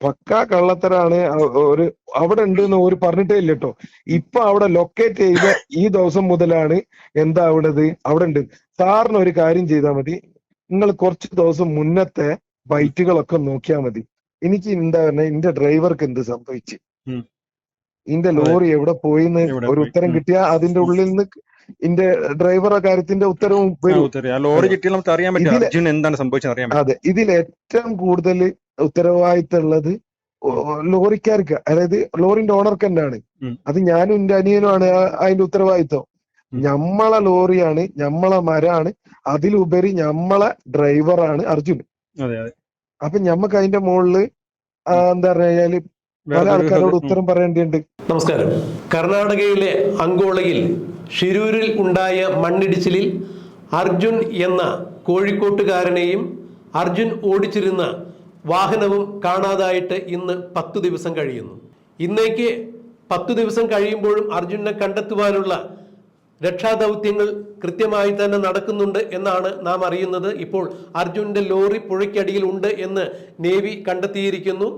പക്കാ കള്ളത്തരാണ് ഒരു അവിടെ ഉണ്ട് എന്ന് ഒരു പറഞ്ഞിട്ടേ ഇല്ല കേട്ടോ ഇപ്പൊ അവിടെ ലൊക്കേറ്റ് ചെയ്ത ഈ ദിവസം മുതലാണ് എന്താ അവിടത് അവിടെ ഉണ്ട്. സാറിന് ഒരു കാര്യം ചെയ്താൽ മതി. നിങ്ങൾ കുറച്ച് ദിവസം മുന്നത്തെ ബൈറ്റുകളൊക്കെ നോക്കിയാൽ മതി. എനിക്ക് എന്താ പറഞ്ഞ എന്റെ ഡ്രൈവർക്ക് എന്ത് സംഭവിച്ചു. ഇന്റെ. ലോറി എവിടെ പോയിന്ന്? ഒരു ഉത്തരം. കിട്ടിയാ അതിന്റെ ഉള്ളിൽ നിന്ന് ഇന്റെ ആ കാര്യത്തിന്റെ ഉത്തരവും വരും. ലോറി കിട്ടിയാൽ നമുക്ക് അറിയാൻ പറ്റും. ഇതിൽ എന്താണ് സംഭവിച്ചത് അതെ ഇതിൽ ഏറ്റവും കൂടുതൽ ഉത്തരവാദിത്തമുള്ളത് ഉള്ളത് ലോറിക്കാർക്ക്. അതായത് ലോറിന്റെ ഓണർക്ക് തന്നെയാണ്. അത് ഞാനും എന്റെ അനിയനുമാണ് അതിന്റെ ഉത്തരവാദിത്വം. ഞമ്മളെ ലോറിയാണ് ഞമ്മളെ മരാണ് അതിലുപരി ഞമ്മളെ ഡ്രൈവറാണ് അർജുൻ. അതെ അതെ. അപ്പൊ ഞമ്മക്ക് അതിന്റെ മുകളിൽ എന്താ പറഞ്ഞാൽ പല ആൾക്കാരോട് ഉത്തരം പറയേണ്ടിയുണ്ട് നമസ്കാരം. കർണാടകയിലെ അങ്കോളയിൽ ഷിരൂരിൽ ഉണ്ടായ മണ്ണിടിച്ചിലിൽ അർജുൻ എന്ന കോഴിക്കോട്ടുകാരനെയും അർജുൻ ഓടിച്ചിരുന്ന വാഹനവും കാണാതായിട്ട് ഇന്ന് പത്തു ദിവസം കഴിയുന്നു. ഇന്നേക്ക് പത്തു ദിവസം കഴിയുമ്പോഴും അർജുനെ കണ്ടെത്തുവാനുള്ള രക്ഷാദൗത്യങ്ങൾ കൃത്യമായി തന്നെ നടക്കുന്നുണ്ട് എന്നാണ് നാം അറിയുന്നത്. ഇപ്പോൾ അർജുന്റെ ലോറി പുഴയ്ക്കടിയിൽ ഉണ്ട് എന്ന് നേവി കണ്ടെത്തിയിരിക്കുന്നു.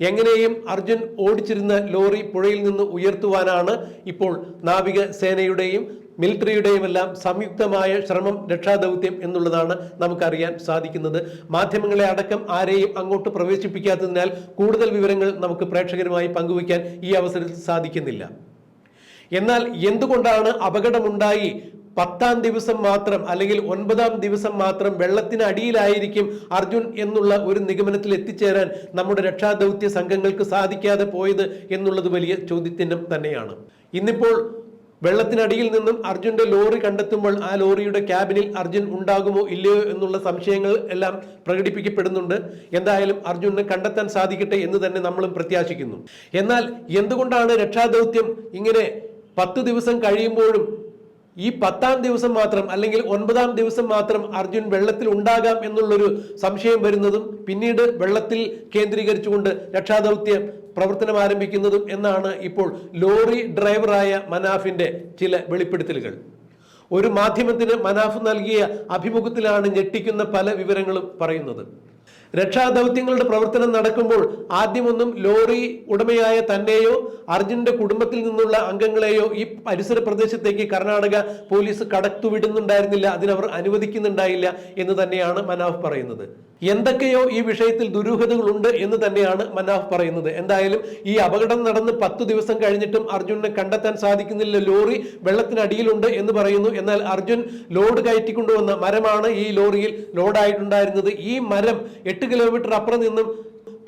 എങ്ങനെയും അർജുൻ ഓടിച്ചിരുന്ന ലോറി പുഴയിൽ നിന്ന് ഉയർത്തുവാനാണ് ഇപ്പോൾ നാവിക സേനയുടെയും മിലിറ്ററിയുടെയും എല്ലാം സംയുക്തമായ ശ്രമം രക്ഷാദൗത്യം എന്നുള്ളതാണ് നമുക്കറിയാൻ സാധിക്കുന്നത്. മാധ്യമങ്ങളെ അടക്കം ആരെയും അങ്ങോട്ട് പ്രവേശിപ്പിക്കാത്തതിനാൽ കൂടുതൽ വിവരങ്ങൾ നമുക്ക് പ്രേക്ഷകരുമായി പങ്കുവയ്ക്കാൻ ഈ അവസരത്തിൽ സാധിക്കുന്നില്ല. എന്നാൽ എന്തുകൊണ്ടാണ് അപകടമുണ്ടായി? പത്താം ദിവസം മാത്രം അല്ലെങ്കിൽ ഒൻപതാം ദിവസം മാത്രം വെള്ളത്തിനടിയിലായിരിക്കും അർജുൻ എന്നുള്ള ഒരു നിഗമനത്തിൽ എത്തിച്ചേരാൻ നമ്മുടെ രക്ഷാദൗത്യ സംഘങ്ങൾക്ക് സാധിക്കാതെ പോയത് എന്നുള്ളത് വലിയ ചോദ്യചിഹ്നം തന്നെയാണ്. ഇന്നിപ്പോൾ വെള്ളത്തിനടിയിൽ നിന്നും അർജുന്റെ ലോറി കണ്ടെത്തുമ്പോൾ ആ ലോറിയുടെ ക്യാബിനിൽ അർജുൻ ഉണ്ടാകുമോ ഇല്ലയോ എന്നുള്ള സംശയങ്ങൾ എല്ലാം പ്രകടിപ്പിക്കപ്പെടുന്നുണ്ട്. എന്തായാലും അർജുനെ കണ്ടെത്താൻ സാധിക്കട്ടെ എന്ന് തന്നെ നമ്മളും പ്രത്യാശിക്കുന്നു. എന്നാൽ എന്തുകൊണ്ടാണ് രക്ഷാദൗത്യം ഇങ്ങനെ പത്ത് ദിവസം കഴിയുമ്പോഴും ഈ പത്താം ദിവസം മാത്രം അല്ലെങ്കിൽ ഒൻപതാം ദിവസം മാത്രം അർജുൻ വെള്ളത്തിൽ ഉണ്ടാകാം എന്നുള്ളൊരു സംശയം വരുന്നതും പിന്നീട് വെള്ളത്തിൽ കേന്ദ്രീകരിച്ചുകൊണ്ട് രക്ഷാദൗത്യം പ്രവർത്തനം ആരംഭിക്കുന്നതും എന്നാണ് ഇപ്പോൾ ലോറി ഡ്രൈവറായ മനാഫിന്റെ ചില വെളിപ്പെടുത്തലുകൾ. ഒരു മാധ്യമത്തിന് മനാഫ് നൽകിയ അഭിമുഖത്തിലാണ് ഞെട്ടിക്കുന്ന പല വിവരങ്ങളും പറയുന്നത്. രക്ഷാദൗത്യങ്ങളുടെ പ്രവർത്തനം നടക്കുമ്പോൾ ആദ്യമൊന്നും ലോറി ഉടമയായ തന്നെയോ അർജുന്റെ കുടുംബത്തിൽ നിന്നുള്ള അംഗങ്ങളെയോ ഈ പരിസര പ്രദേശത്തേക്ക് കർണാടക പോലീസ് കടത്തുവിടുന്നുണ്ടായിരുന്നില്ല അതിനവർ അനുവദിക്കുന്നുണ്ടായില്ല എന്ന് തന്നെയാണ് മനാഫ് പറയുന്നത്. എന്തൊക്കെയോ ഈ വിഷയത്തിൽ ദുരൂഹതകളുണ്ട് എന്ന് തന്നെയാണ് മനാഫ് പറയുന്നത്. എന്തായാലും ഈ അപകടം നടന്ന് പത്തു ദിവസം കഴിഞ്ഞിട്ടും അർജുനെ കണ്ടെത്താൻ സാധിക്കുന്നില്ല. ലോറി വെള്ളത്തിനടിയിലുണ്ട് എന്ന് പറയുന്നു. എന്നാൽ അർജുൻ ലോഡ് കയറ്റിക്കൊണ്ടുവന്ന മരമാണ് ഈ ലോറിയിൽ ലോഡായിട്ടുണ്ടായിരുന്നത്. ഈ മരം എട്ട് കിലോമീറ്റർ അപ്പുറം നിന്നും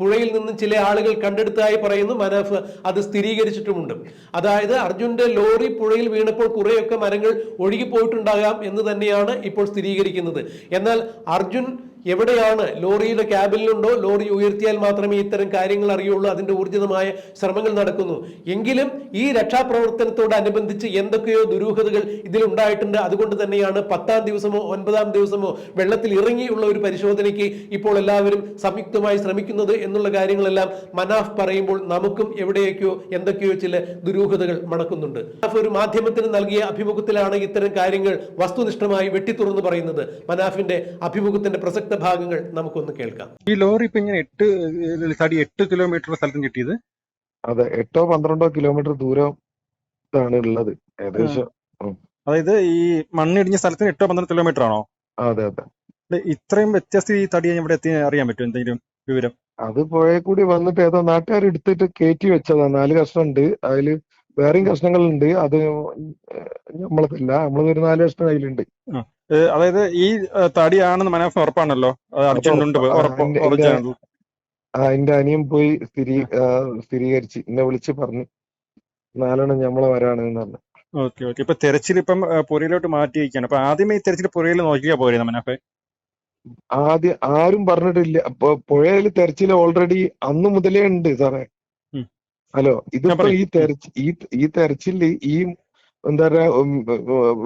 പുഴയിൽ നിന്നും ചില ആളുകൾ കണ്ടെടുത്തതായി പറയുന്നു. മനാഫ് അത് സ്ഥിരീകരിച്ചിട്ടുമുണ്ട്. അതായത് അർജുന്റെ ലോറി പുഴയിൽ വീണപ്പോൾ കുറേയൊക്കെ മരങ്ങൾ ഒഴുകിപ്പോയിട്ടുണ്ടാകാം എന്ന് തന്നെയാണ് ഇപ്പോൾ സ്ഥിരീകരിക്കുന്നത്. എന്നാൽ അർജുൻ എവിടെയാണ്? ലോറിയുടെ ക്യാബിനിലുണ്ടോ? ലോറി ഉയർത്തിയാൽ മാത്രമേ ഇത്തരം കാര്യങ്ങൾ അറിയുള്ളൂ. അതിന്റെ ഊർജിതമായ ശ്രമങ്ങൾ നടക്കുന്നു. എങ്കിലും ഈ രക്ഷാപ്രവർത്തനത്തോടനുബന്ധിച്ച് എന്തൊക്കെയോ ദുരൂഹതകൾ ഇതിൽ ഉണ്ടായിട്ടുണ്ട് അതുകൊണ്ട് തന്നെയാണ് പത്താം ദിവസമോ ഒൻപതാം ദിവസമോ വെള്ളത്തിൽ ഇറങ്ങിയുള്ള ഒരു പരിശോധനയ്ക്ക് ഇപ്പോൾ എല്ലാവരും സംയുക്തമായി ശ്രമിക്കുന്നത് എന്നുള്ള കാര്യങ്ങളെല്ലാം മനാഫ് പറയുമ്പോൾ നമുക്കും എവിടെയൊക്കെയോ എന്തൊക്കെയോ ചില ദുരൂഹതകൾ മണക്കുന്നുണ്ട്. മനാഫ് ഒരു മാധ്യമത്തിന് നൽകിയ അഭിമുഖത്തിലാണ് ഇത്തരം കാര്യങ്ങൾ വസ്തുനിഷ്ഠമായി വെട്ടിത്തുറന്ന് പറയുന്നത്. മനാഫിന്റെ അഭിമുഖത്തിന്റെ പ്രസക്ത ഭാഗങ്ങൾ നമുക്കൊന്ന് കേൾക്കാം. ഈ ലോറി ഇപ്പൊ ഇങ്ങനെ എട്ട് തടി എട്ട് കിലോമീറ്റർ സ്ഥലത്തും കിട്ടിയത്? അതെ എട്ടോ പന്ത്രണ്ടോ കിലോമീറ്റർ ദൂരം ആണ് ഉള്ളത്. ഏകദേശം അതായത് ഈ മണ്ണിടിഞ്ഞ സ്ഥലത്തിന് എട്ടോ പന്ത്രണ്ട് കിലോമീറ്റർ ആണോ? അതെ അതെ. ഇത്രയും വ്യത്യസ്ത ഈ തടി ഇവിടെ എത്തി അറിയാൻ പറ്റും എന്തെങ്കിലും വിവരം? അത് പുഴയിൽ കൂടി വന്നിട്ട് ഏതോ നാട്ടുകാർ എടുത്തിട്ട് കയറ്റി വെച്ചതാ. നാല് കഷ്ണം ഉണ്ട് അതിൽ വേറെയും കഷ്ണങ്ങളുണ്ട്. അത് നമ്മളതല്ല. നമ്മളത് ഒരു നാല് കഷ്ണം അതിലുണ്ട് അതായത് ഈ തടിയാണെന്ന് മനോഫ് ഉറപ്പാണല്ലോ. അർജുനുണ്ട് എന്റെ- അനിയൻ പോയി സ്ഥിരീ സ്ഥിരീകരിച്ച് എന്നെ വിളിച്ച് പറഞ്ഞു നാലെണ്ണം ഞമ്മളെ വരാണ് എന്ന് പറഞ്ഞു. Okay okay. ഇപ്പൊ തെരച്ചിൽ ഇപ്പം പുരയിലോട്ട് മാറ്റി വയ്ക്കാണ് അപ്പൊ ആദ്യമേ ഈ തെരച്ചിൽ പുരയിൽ നോക്കിയാ പോരുന്ന മനാഫെ ആദ്യം ആരും പറഞ്ഞിട്ടില്ല. അപ്പൊ പുഴയിൽ തെരച്ചിൽ ഓൾറെഡി അന്ന് മുതലേ ഉണ്ട് സാറേ. ഹലോ ഇതിപ്പോ ഈ തെരച്ചിൽ ഈ ഈ തെരച്ചിൽ ഈ എന്താ പറയാ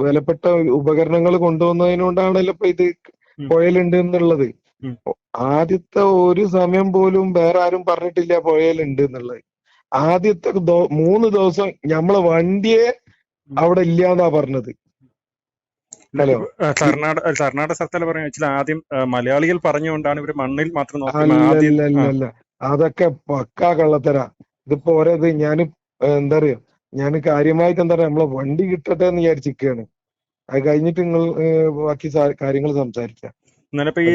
വിലപ്പെട്ട ഉപകരണങ്ങൾ കൊണ്ടുവന്നതിനോണ്ടാണല്ലോ ഇപ്പൊ ഇത്. പുഴയിലുണ്ട് എന്നുള്ളത്. ആദ്യത്തെ ഒരു സമയം പോലും വേറെ ആരും പറഞ്ഞിട്ടില്ല പുഴയിലുണ്ട് എന്നുള്ളത്. ആദ്യത്തെ മൂന്ന് ദിവസം ഞമ്മളെ വണ്ടിയെ അവിടെ ഇല്ലാന്നാ പറഞ്ഞത്. ഹലോ. കർണാടക കർണാടക സർക്കാർ പറഞ്ഞ വെച്ചാൽ ആദ്യം മലയാളികൾ പറഞ്ഞുകൊണ്ടാണ് ഇവർ മണ്ണിൽ മാത്രം. അല്ല അതൊക്കെ പക്കാ കള്ളത്തര. ഇതിപ്പോ ഓരോ ഞാൻ എന്താ പറയാ ഞാൻ കാര്യമായിട്ട് എന്താ പറയാ നമ്മളെ വണ്ടി കിട്ടട്ടെ എന്ന് വിചാരിച്ചിരിക്കുകയാണ് അത് കഴിഞ്ഞിട്ട് നിങ്ങൾ ബാക്കി കാര്യങ്ങൾ സംസാരിക്കാം. ഈ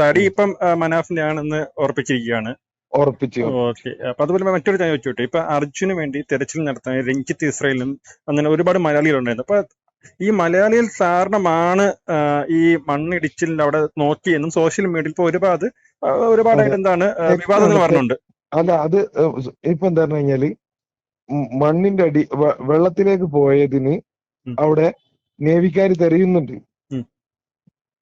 തടി ഇപ്പം മനാഫിന്റെ ആണെന്ന് ഉറപ്പിച്ചിരിക്കുകയാണ്. ഉറപ്പിച്ചു. ഓക്കെ. അപ്പൊ അതുപോലെ മറ്റൊരു കാര്യം ചോദിച്ചോട്ടെ. ഇപ്പൊ അർജുന് വേണ്ടി തെരച്ചിൽ നടത്താൻ രഞ്ജിത്ത് ഇസ്രയേലും അങ്ങനെ ഒരുപാട് മലയാളികളുണ്ടായിരുന്നു അപ്പൊ ഈ മലയാളികൾ കാരണമാണ് ഈ മണ്ണിടിച്ചിലിൽ അവിടെ നോക്കിയെന്നും സോഷ്യൽ മീഡിയയിൽ ഇപ്പൊ ഒരുപാട് ഒരുപാട് ഒരുപാടായിട്ട് എന്താണ് വിവാദങ്ങൾ പറഞ്ഞുണ്ട് അല്ല അത് ഇപ്പൊ എന്താ പറഞ്ഞു കഴിഞ്ഞാൽ മണ്ണിന്റെ അടി വെള്ളത്തിലേക്ക് പോയതിന് അവിടെ നേവിക്കാര് തെരയുന്നുണ്ട്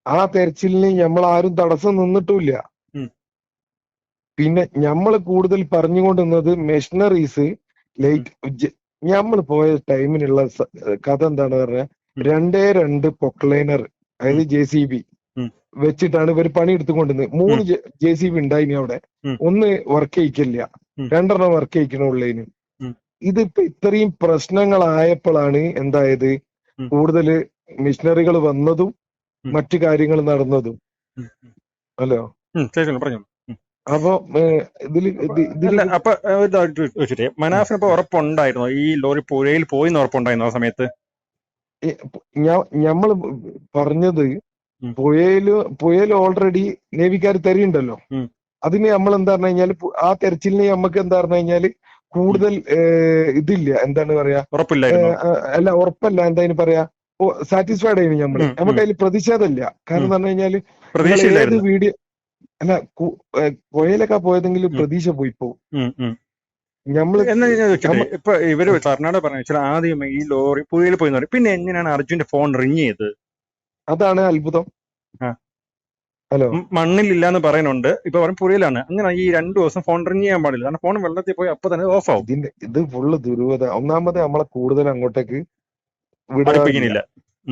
ആ തെരച്ചിലിന് നമ്മൾ ആരും തടസ്സം നിന്നിട്ടില്ല പിന്നെ നമ്മൾ കൂടുതൽ പറഞ്ഞുകൊണ്ടിരുന്നത് മെഷീനറീസ് ലൈറ്റ് നമ്മൾ പോയ ടൈമിനുള്ള കഥ എന്താണ് പറഞ്ഞ. രണ്ടേ രണ്ട് പൊക്ലൈനർ അതായത് ജെ സി ബി വെച്ചിട്ടാണ് ഇവർ പണി എടുത്തുകൊണ്ടിരുന്നത് മൂന്ന് ജെ സി ബി ഉണ്ടായിനി അവിടെ. ഒന്ന് വർക്ക് ചെയ്യിക്കില്ല. രണ്ടെണ്ണം വർക്ക് ചെയ്യിക്കണുള്ളതിന്. ഇതിപ്പോ ഇത്രയും പ്രശ്നങ്ങളായപ്പോഴാണ് എന്തായത്. കൂടുതൽ മിഷനറികൾ വന്നതും മറ്റു കാര്യങ്ങൾ നടന്നതും. അല്ലോ? ഹലോ പറഞ്ഞു. അപ്പൊ അല്ല അപ്പൊ മനാഫിന് ഇപ്പൊ ഉറപ്പുണ്ടായിരുന്നു? ഈ ലോറി പുഴയിൽ പോയി ഉറപ്പുണ്ടായിരുന്നു ആ സമയത്ത്? ഞമ്മൾ പറഞ്ഞത് പുഴയിൽ പുഴയിൽ പുഴയിൽ ഓൾറെഡി നേവിക്കാർ തെരയുണ്ടല്ലോ. അതിന് നമ്മൾ എന്താ പറഞ്ഞു കഴിഞ്ഞാൽ ആ തെരച്ചിലിന് നമുക്ക് എന്താ പറഞ്ഞു കഴിഞ്ഞാൽ കൂടുതൽ ഇതില്ല. എന്താണ് പറയാ? ഉറപ്പില്ല അല്ല ഉറപ്പല്ല. എന്താ അതിന് പറയാ? സാറ്റിസ്ഫൈഡ് ആയി നമ്മൾ. ഉം. നമുക്ക് അതിൽ പ്രതിഷേധമില്ല. കാരണം പറഞ്ഞു കഴിഞ്ഞാൽ ഏത് വീഡിയോ അല്ല കൊയലൊക്കെ പോയതെങ്കിലും. പ്രതീക്ഷ പോയി പോകും. നമ്മൾ ഇപ്പൊ ഇവർ കർണാടക പറഞ്ഞ വെച്ചാൽ ആദ്യം ഈ ലോറി പുഴയിൽ പോയി പിന്നെ എങ്ങനെയാണ് അർജുന്റെ ഫോൺ റിങ് ചെയ്തത്? അതാണ് അത്ഭുതം. ഹലോ. മണ്ണിലില്ല എന്ന് പറയുന്നുണ്ട്. ഇപ്പൊ പറയും പുഴയിലാണ്. അങ്ങനെ ഈ രണ്ടു ദിവസം ഫോൺ റിങ് ചെയ്യാൻ പാടില്ല. കാരണം ഫോൺ വെള്ളത്തിൽ പോയി അപ്പൊ തന്നെ ഓഫ് ആവും. ഇതിന്റെ ഇത് ഫുള്ള് ദുരൂഹത. ഒന്നാമത് നമ്മളെ കൂടുതൽ അങ്ങോട്ടേക്ക് അടുപ്പിക്കുന്നില്ല.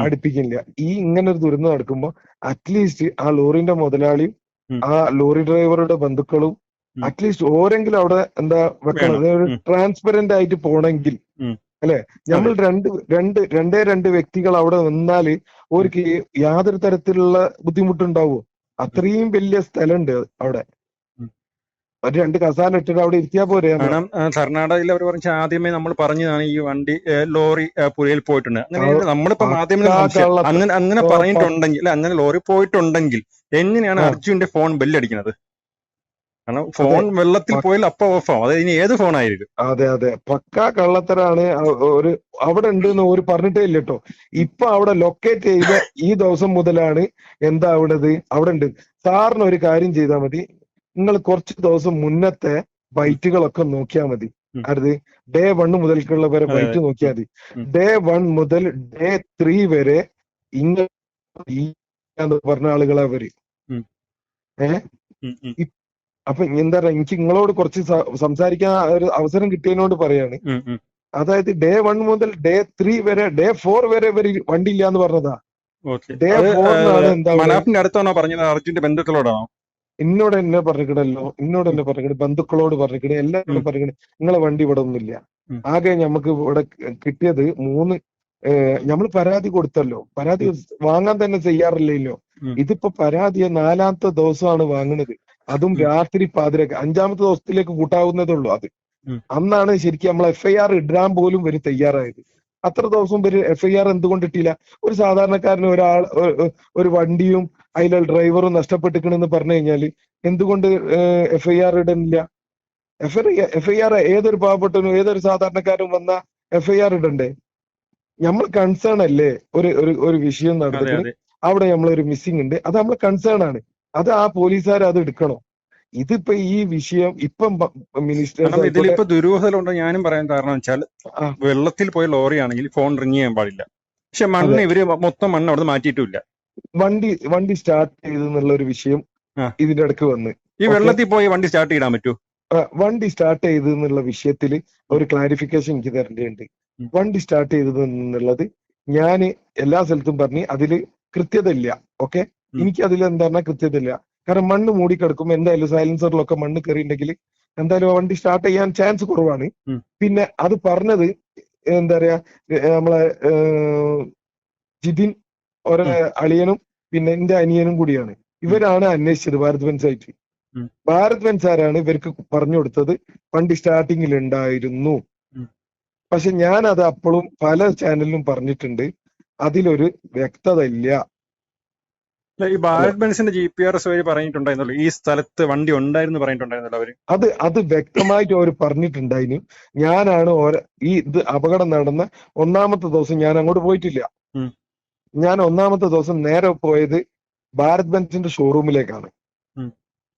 അടുപ്പിക്കുന്നില്ല. ഈ ഇങ്ങനെ ഒരു ദുരന്തം നടക്കുമ്പോ അറ്റ്ലീസ്റ്റ് ആ ലോറിന്റെ മുതലാളിയും ആ ലോറി ഡ്രൈവറുടെ ബന്ധുക്കളും. അറ്റ്ലീസ്റ്റ് ഓരെങ്കിലും അവിടെ എന്താ വെക്കണം. ട്രാൻസ്പെറന്റ് ആയിട്ട് പോണെങ്കിൽ. അല്ലെ? നമ്മൾ രണ്ട് രണ്ട് രണ്ടേ രണ്ട് വ്യക്തികൾ അവിടെ നിന്നാൽ ഓർക്ക് യാതൊരു തരത്തിലുള്ള ബുദ്ധിമുട്ടുണ്ടാവോ? അത്രയും വലിയ സ്ഥലമുണ്ട് അവിടെ. ഒരു രണ്ട് കസാല ഇട്ടിട്ട് അവിടെ ഇരുത്തിയാ പോരെ കാരണം കർണാടകയിൽ അവർ പറഞ്ഞ ആദ്യമേ നമ്മൾ പറഞ്ഞതാണ് ഈ വണ്ടി ലോറി പുഴയിൽ പോയിട്ടുണ്ട്. അങ്ങനെ നമ്മളിപ്പോ ആദ്യമേ അങ്ങനെ അങ്ങനെ പറഞ്ഞിട്ടുണ്ടെങ്കിൽ അങ്ങനെ ലോറി പോയിട്ടുണ്ടെങ്കിൽ എങ്ങനെയാണ് അർജുന്റെ ഫോൺ ബെല്ലടിക്കുന്നത്? കാരണം ഫോൺ വെള്ളത്തിൽ പോയാൽ അപ്പൊ ഓഫ് ആവും അത് ഇനി ഏത് ഫോൺ ആയിരിക്കും അതെ അതെ പക്കാ കള്ളത്തരാണ് ഒരു അവിടെ ഉണ്ട് എന്ന് ഒരു പറഞ്ഞിട്ടേ ഇല്ല കേട്ടോ ഇപ്പൊ അവിടെ ലൊക്കേറ്റ് ചെയ്ത ഈ ദിവസം മുതലാണ് എന്താ അവിടത് അവിടെ ഉണ്ട് സാറിന് ഒരു കാര്യം ചെയ്താൽ മതി നിങ്ങൾ കുറച്ച് ദിവസം മുന്നത്തെ ബൈറ്റുകളൊക്കെ നോക്കിയാൽ മതി അതായത് അത് ഡേ വൺ മുതൽക്കുള്ള വരെ ബൈറ്റ് നോക്കിയാൽ മതി ഡേ വൺ മുതൽ ഡേ ത്രീ വരെ ഇങ്ങനെ പറഞ്ഞ ആളുകളെ അവർ ഉം. അപ്പൊ എന്താ പറയാ എനിക്ക് നിങ്ങളോട് കുറച്ച് സംസാരിക്കാൻ ഒരു അവസരം കിട്ടിയതിനോട് പറയാണ്. അതായത് ഡേ വൺ മുതൽ ഡേ ത്രീ വരെ ഡേ ഫോർ വരെ ഇവർ വണ്ടി ഇല്ല എന്ന് പറഞ്ഞതാ ഡേ ഫോറിനാണ് എന്താ മനാഫിന്റെ അടുത്താണോ പറഞ്ഞത്? അർജുന്റെ ബന്ധുക്കളോടാണോ? എന്നോട് എന്നെ പറഞ്ഞിടല്ലോ എന്നോട് എന്നെ പറഞ്ഞിട്ട് ബന്ധുക്കളോട് പറഞ്ഞിട്ട് എല്ലാവരും ഉം. പറഞ്ഞിട്ട് നിങ്ങളെ വണ്ടി ഇവിടെ ഒന്നുമില്ല. ആകെ നമുക്ക് ഇവിടെ കിട്ടിയത് മൂന്ന് നമ്മൾ പരാതി കൊടുത്തല്ലോ. പരാതി വാങ്ങാൻ തന്നെ ചെയ്യാറില്ലല്ലോ. ഇതിപ്പോ പരാതി നാലാമത്തെ ദിവസമാണ് വാങ്ങുന്നത് അതും. രാത്രി പാതിരക്ക് അഞ്ചാമത്തെ ദിവസത്തിലേക്ക് കൂട്ടാവുന്നതേ ഉള്ളൂ അത്. അന്നാണ് ശരിക്കും നമ്മൾ എഫ് ഐ ആർ ഇടാൻ പോലും ഇവർ തയ്യാറായത്. അത്ര ദിവസം ഇവർ എഫ് ഐ ആർ എന്തുകൊണ്ട് ഇട്ടില്ല? ഒരു സാധാരണക്കാരന് ഒരാൾ ഒരു വണ്ടിയും അതിലെ ഡ്രൈവറും നഷ്ടപ്പെട്ടിക്കണെന്ന് പറഞ്ഞു കഴിഞ്ഞാൽ എന്തുകൊണ്ട് എഫ് ഐ ആർ ഇടുന്നില്ല F I F I R ഏതൊരു പാവപ്പെട്ടനും ഏതൊരു സാധാരണക്കാരും വന്ന എഫ് ഐ ആർ ഇടണ്ടേ? നമ്മൾ കൺസേൺ അല്ലേ? ഒരു ഒരു ഒരു വിഷയം നടന്നിട്ട് അവിടെ അവിടെ നമ്മളൊരു മിസ്സിംഗ് ഉണ്ട്. അത് നമ്മൾ കൺസേൺ ആണ്. അത് ആ പോലീസുകാർ അത് എടുക്കണോ. ഇതിപ്പോ ഈ വിഷയം ഇപ്പം മിനിസ്റ്റർ ഇതിലിപ്പോ ദുരൂഹതകളുണ്ട് ഞാനും പറയാൻ കാരണം വെച്ചാൽ വെള്ളത്തിൽ പോയ ലോറി ആണെങ്കിൽ ഫോൺ റിങ് ചെയ്യാൻ പാടില്ല. പക്ഷെ മണ്ണ് ഇവർ മൊത്തം മണ്ണ് അവിടെ മാറ്റിയിട്ടില്ല വണ്ടി വണ്ടി സ്റ്റാർട്ട് ചെയ്തു എന്നുള്ള ഒരു വിഷയം ഇതിന്റെ ഇടയ്ക്ക് വന്ന്. ഈ വെള്ളത്തിൽ പോയി വണ്ടി സ്റ്റാർട്ട് ചെയ്യാൻ പറ്റൂ? വണ്ടി സ്റ്റാർട്ട് ചെയ്തു എന്നുള്ള വിഷയത്തിൽ ഒരു ക്ലാരിഫിക്കേഷൻ എനിക്ക് തരേണ്ടതുണ്ട്. വണ്ടി സ്റ്റാർട്ട് ചെയ്തത് എന്നുള്ളത് ഞാൻ എല്ലാ സ്ഥലത്തും പറഞ്ഞ് അതിൽ കൃത്യത ഇല്ല ഓക്കെ. എനിക്ക് അതിൽ എന്താ കൃത്യത ഇല്ല കാരണം മണ്ണ് മൂടിക്കിടക്കും. എന്തായാലും സൈലൻസറിലൊക്കെ മണ്ണ് കയറിയിട്ടുണ്ടെങ്കിൽ എന്തായാലും ആ വണ്ടി സ്റ്റാർട്ട് ചെയ്യാൻ ചാൻസ് കുറവാണ്. പിന്നെ അത് പറഞ്ഞത് എന്താ പറയാ നമ്മളെ ജിതിൻ ഒരു അളിയനും പിന്നെ എന്റെ അനിയനും കൂടിയാണ്. ഇവരാണ് അന്വേഷിച്ചത് ഭാരത് ബെൻസായിട്ട്. ഭാരത് ബെൻസാരാണ് ഇവർക്ക് പറഞ്ഞു കൊടുത്തത്? വണ്ടി സ്റ്റാർട്ടിങ്ങിൽ ഉണ്ടായിരുന്നു. പക്ഷെ ഞാൻ അത് അപ്പോഴും പല ചാനലിലും പറഞ്ഞിട്ടുണ്ട്. അതിലൊരു വ്യക്തത ഇല്ല ഈ ഭാരത് ബെൻസിന്റെ ജി പി ആർ എസ് വഴി പറഞ്ഞിട്ടുണ്ടായിരുന്നല്ലോ. ഈ സ്ഥലത്ത് വണ്ടി ഉണ്ടായിരുന്നു പറഞ്ഞിട്ടുണ്ടായിരുന്നല്ലോ അവർ. അത് അത് വ്യക്തമായിട്ട് അവർ പറഞ്ഞിട്ടുണ്ടായിരുന്നു ഞാനാണ് ഈ ഇത് അപകടം നടന്ന ഒന്നാമത്തെ ദിവസം ഞാൻ അങ്ങോട്ട് പോയിട്ടില്ല. ഞാൻ ഒന്നാമത്തെ ദിവസം നേരെ പോയത് ഭാരത് ബെൻസിന്റെ ഷോറൂമിലേക്കാണ്.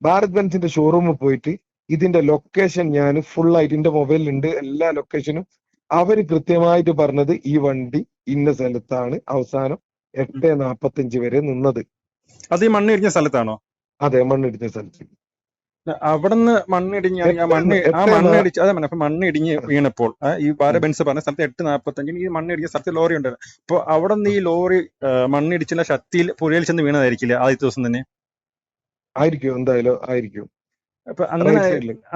ഭാരത് ബെൻസിന്റെ ഷോറൂമിൽ പോയിട്ട് ഇതിന്റെ ലൊക്കേഷൻ ഞാൻ ഫുൾ ആയിട്ട് എന്റെ മൊബൈലിൽ ഉണ്ട് എല്ലാ ലൊക്കേഷനും അവർ കൃത്യമായിട്ട് പറഞ്ഞത് ഈ വണ്ടി ഇന്ന സ്ഥലത്താണ് അവസാനം എട്ട് നാപ്പത്തഞ്ച് വരെ നിന്നത്. അത് ഈ മണ്ണിടിഞ്ഞ സ്ഥലത്താണോ? അതെ മണ്ണിടിഞ്ഞ സ്ഥലത്ത്. അവിടുന്ന് മണ്ണിടിഞ്ഞ് ആ മണ്ണ് ആ മണ്ണിടിച്ച് അതെ അപ്പൊ മണ്ണ് ഇടിഞ്ഞ് വീണപ്പോൾ ഈ ഭാരത് ബെൻസ് പറഞ്ഞ സ്ഥലത്ത് എട്ട് നാപ്പത്തഞ്ചിന് ഈ മണ്ണിടിഞ്ഞ സ്ഥലത്ത് ലോറി ഉണ്ടായിരുന്നു അപ്പൊ അവിടെ നിന്ന് ഈ ലോറി മണ്ണിടിച്ചുള്ള ശക്തിയിൽ പുഴയിൽ ചെന്ന് വീണതായിരിക്കില്ലേ ആദ്യത്തെ ദിവസം തന്നെ? ആയിരിക്കും എന്തായാലും ആയിരിക്കും. അപ്പൊ അങ്ങനെ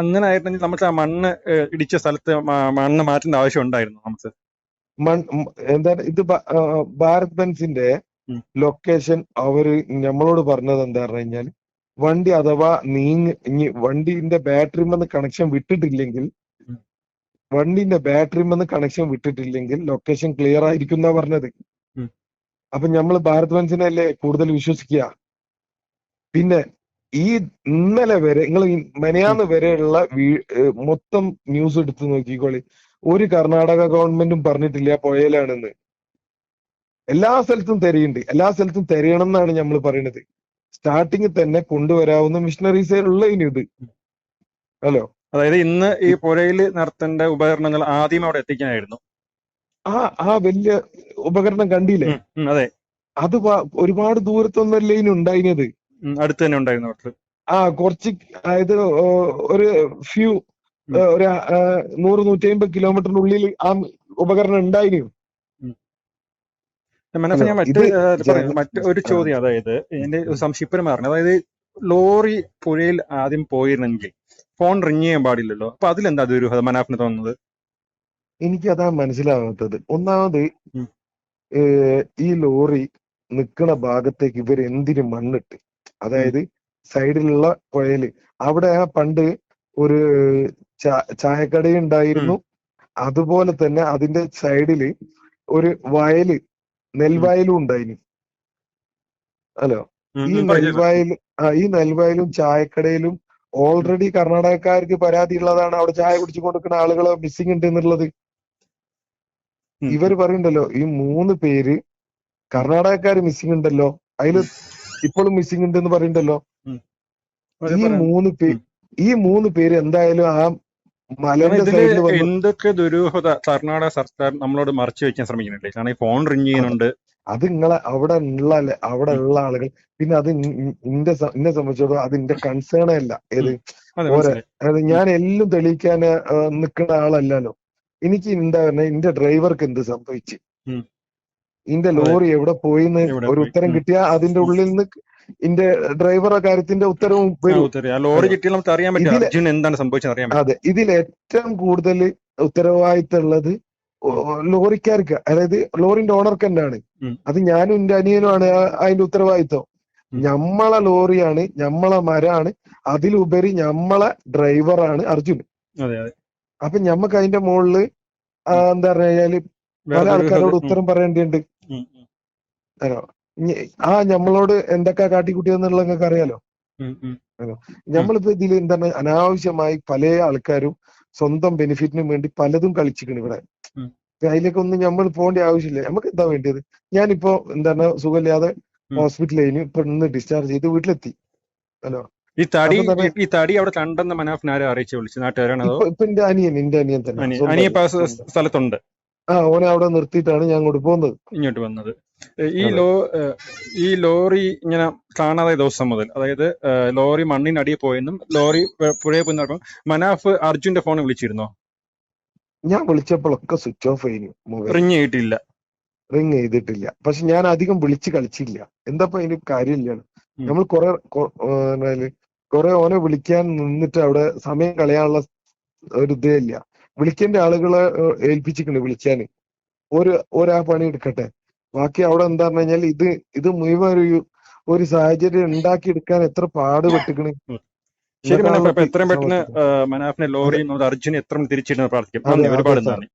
അങ്ങനെ ആയിരുന്നെങ്കിൽ നമുക്ക് ആ മണ്ണ് ഇടിച്ച സ്ഥലത്ത് മണ്ണ് മാറ്റേണ്ട ആവശ്യം ഉണ്ടായിരുന്നു നമുക്ക്. മൺ എന്താ എന്താണ് ഇത് ഭാരത് ബെൻസിന്റെ. ലൊക്കേഷൻ അവർ നമ്മളോട് പറഞ്ഞത് എന്താ പറഞ്ഞു കഴിഞ്ഞാൽ വണ്ടി അഥവാ നീങ്ങ് വണ്ടിന്റെ ബാറ്ററിമെന്ന് കണക്ഷൻ വിട്ടിട്ടില്ലെങ്കിൽ വണ്ടിന്റെ വണ്ടിന്റെ ബാറ്ററിമെന്ന് കണക്ഷൻ വിട്ടിട്ടില്ലെങ്കിൽ ലൊക്കേഷൻ ക്ലിയർ ആയിരിക്കും എന്നാ പറഞ്ഞത്. അപ്പൊ നമ്മൾ ഭാരത് വൻസിനല്ലേ കൂടുതൽ വിശ്വസിക്കുക പിന്നെ ഈ ഇന്നലെ വരെ നിങ്ങൾ മെനയാന്ന് വരെയുള്ള മൊത്തം ന്യൂസ് എടുത്ത് നോക്കിക്കോളി. ഒരു കർണാടക ഗവൺമെന്റും പറഞ്ഞിട്ടില്ല പുഴയിലാണെന്ന്. എല്ലാ സ്ഥലത്തും തിരയുണ്ട്. എല്ലാ സ്ഥലത്തും തിരയണം എന്നാണ് നമ്മൾ പറയുന്നത് സ്റ്റാർട്ടിങ് തന്നെ കൊണ്ടുവരാവുന്ന മിഷനറീസേ ഉള്ള ഇനി ഇത് ഹലോ അതായത് ഇന്ന് ഈ പുഴയിൽ നടത്തേണ്ട ഉപകരണങ്ങൾ ആദ്യം അവിടെ എത്തിക്കാനായിരുന്നു. ആ ആ വലിയ ഉപകരണം കണ്ടില്ലേ? അതെ. അത് ഒരുപാട് ദൂരത്തൊന്നല്ലേ ഇനി ഉണ്ടായിരുന്നത് അടുത്ത് തന്നെ ഉണ്ടായിരുന്നു ആ കുറച്ച് അതായത് ഒരു ഫ്യൂ ഒരു നൂറ് നൂറ്റി അമ്പത് കിലോമീറ്ററിനുള്ളിൽ ആ ഉപകരണം ഉണ്ടായിരുന്നു മനസ്സ് ഞാൻ മറ്റു മറ്റ് ഒരു ചോദ്യം. അതായത് എന്റെ സംശയിപ്പരം പറഞ്ഞു അതായത് ലോറി പുഴയിൽ ആദ്യം പോയിരുന്നെങ്കിൽ ഫോൺ റിങ് ചെയ്യാൻ പാടില്ലല്ലോ. അപ്പൊ അതിലെന്താ ദുരൂഹത മനാഫിന് തോന്നുന്നത്? എനിക്ക് അതാ മനസ്സിലാകാത്തത് ഒന്നാമത് ഈ ലോറി നിൽക്കുന്ന ഭാഗത്തേക്ക് ഇവർ എന്തിനു മണ്ണിട്ട്? അതായത് സൈഡിലുള്ള പുഴയിൽ. അവിടെ ആ പണ്ട് ഒരു ചായക്കടയുണ്ടായിരുന്നു. അതുപോലെ തന്നെ അതിന്റെ സൈഡിൽ ഒരു വയൽ നെൽവയലും ഉണ്ടായിരുന്നു ഹലോ. ഈ. നെൽവയൽ ഈ നെൽവയലും ചായക്കടയിലും ഓൾറെഡി കർണാടകക്കാർക്ക് പരാതി ഉള്ളതാണ് അവിടെ ചായ കുടിച്ചു കൊടുക്കുന്ന ആളുകളെ മിസ്സിംഗ് ഉണ്ട് എന്നുള്ളത്. ഇവർ പറയണ്ടല്ലോ ഈ മൂന്ന് പേര് കർണാടകക്കാർ മിസ്സിംഗ് ഉണ്ടല്ലോ അതിൽ ഇപ്പോഴും മിസ്സിംഗ് ഉണ്ടെന്ന് പറയണ്ടല്ലോ. ഈ. മൂന്ന് പേര് ഈ മൂന്ന് പേര് എന്തായാലും ആ ഇതിൽ എന്തൊക്കെ ദുരൂഹത കർണാടക സർക്കാർ നമ്മളോട് മറച്ചു വെക്കാൻ ശ്രമിക്കുന്നുണ്ട് കാരണം ഈ ഫോൺ റിങ് ചെയ്യുന്നുണ്ട്. അത് നിങ്ങളെ അവിടെ ഉള്ള അവിടെ ഉള്ള ആളുകൾ പിന്നെ അത് ഇന്റെ എന്നെ സംബന്ധിച്ചിടത്തോളം അത് എന്റെ കൺസേണേ അല്ല. ഏത്? അതായത് ഞാൻ എല്ലാം തെളിയിക്കാൻ നിൽക്കുന്ന ആളല്ലല്ലോ. എനിക്ക് എന്താ പറഞ്ഞ എന്റെ ഡ്രൈവർക്ക് എന്ത് സംഭവിച്ചു. ഇന്റെ ലോറി എവിടെ പോയിന്ന് ഒരു ഉത്തരം. കിട്ടിയാ അതിന്റെ ഉള്ളിൽ നിന്ന് ഇന്റെ ഡ്രൈവർ കാര്യത്തിന്റെ ഉത്തരവും ലോറി കിട്ടിയാൽ നമുക്ക് അറിയാൻ പറ്റും. എന്താണ് സംഭവിച്ചത് അറിയാൻ അതെ ഇതിൽ ഏറ്റവും കൂടുതൽ ഉത്തരവാദിത്തമുള്ളത് ലോറിക്കാർക്ക്. അതായത് ലോറിന്റെ ഓണർക്ക് തന്നെയാണ്. അത് ഞാനും എന്റെ അനിയനുമാണ് ആണ് അതിന്റെ ഉത്തരവാദിത്തം ഉം. ഞമ്മളെ ലോറിയാണ് ഞമ്മളെ മരാണ് അതിലുപരി ഞമ്മളെ ഡ്രൈവറാണ് അർജുൻ. അപ്പൊ ഞമ്മക്ക് അതിന്റെ മുകളിൽ എന്താ പറഞ്ഞു കഴിഞ്ഞാൽ പല ആൾക്കാരോട് ഉത്തരം പറയേണ്ടിയുണ്ട് ആ നമ്മളോട് എന്തൊക്കെ കാട്ടിക്കുട്ടിയെന്നുള്ള നിങ്ങൾക്ക് അറിയാലോ. നമ്മളിപ്പോ ഇതിൽ എന്താണ് അനാവശ്യമായി പല ആൾക്കാരും സ്വന്തം ബെനിഫിറ്റിന് വേണ്ടി പലതും കളിച്ചിക്കണ് ഇവിടെ. അതിലേക്ക് ഒന്നും നമ്മൾ പോകേണ്ട ആവശ്യമില്ല. നമുക്ക് എന്താ വേണ്ടിയത്? ഞാനിപ്പോ എന്താണ് സുഖമില്ലാതെ ഹോസ്പിറ്റലിൽ ഇപ്പൊ ഇന്ന് ഡിസ്ചാർജ് ചെയ്ത് വീട്ടിലെത്തി. ഹലോ. ഈ തടി ഈ തടി അവിടെ കണ്ടെന്ന് മനാഫിന് ആരെ അറിയിച്ചു വിളിച്ചു? നാട്ടുകാരാണ് എന്റെ അനിയൻ എന്റെ അനിയൻ തന്നെ. അനി അനിയൻ. സ്ഥലത്തുണ്ട്. ആ ഓനെ അവിടെ നിർത്തിയിട്ടാണ് ഞാൻ അങ്ങോട്ട് പോകുന്നത് ഇങ്ങോട്ട് വന്നത്. ഈ ലോ ഈ ലോറി ഇങ്ങനെ കാണാതെ ദിവസം മുതൽ അതായത് ലോറി മണ്ണിനടിയിൽ പോയെന്നും ലോറി പുഴയെ പോയി നടക്കും മനാഫ് അർജുന്റെ ഫോൺ വിളിച്ചിരുന്നോ? ഞാൻ വിളിച്ചപ്പോഴൊക്കെ സ്വിച്ച് ഓഫ് ആയിരുന്നു റിങ് ചെയ്തിട്ടില്ല. റിങ് ചെയ്തിട്ടില്ല. പക്ഷെ ഞാൻ അധികം വിളിച്ച് കളിച്ചില്ല. എന്താ അതിന് കാര്യമില്ല. നമ്മൾ കുറെ കുറെ ഓനെ വിളിക്കാൻ നിന്നിട്ട് അവിടെ സമയം കളയാനുള്ള ഒരു ഇതേ ഇല്ല. വിളിക്കേണ്ട ആളുകളെ ഏൽപ്പിച്ചിട്ടുണ്ട് വിളിക്കാന് ഒരു ഒരാ പണി എടുക്കട്ടെ. ബാക്കി അവിടെ എന്താ പറഞ്ഞു കഴിഞ്ഞാൽ ഇത് ഇത് മുഴുവൻ ഒരു ഒരു സാഹചര്യം ഉണ്ടാക്കി എടുക്കാൻ എത്ര പാടുപെട്ടിക്കണ്. പെട്ടിക്കണ് ശരി എത്രയും പെട്ടെന്ന് മനാഫിനെ ലോറിയും അർജുനെ എത്ര തിരിച്ചിടുന്ന പ്രാർത്ഥിക്കും. ഒരുപാട്. നന്ദി.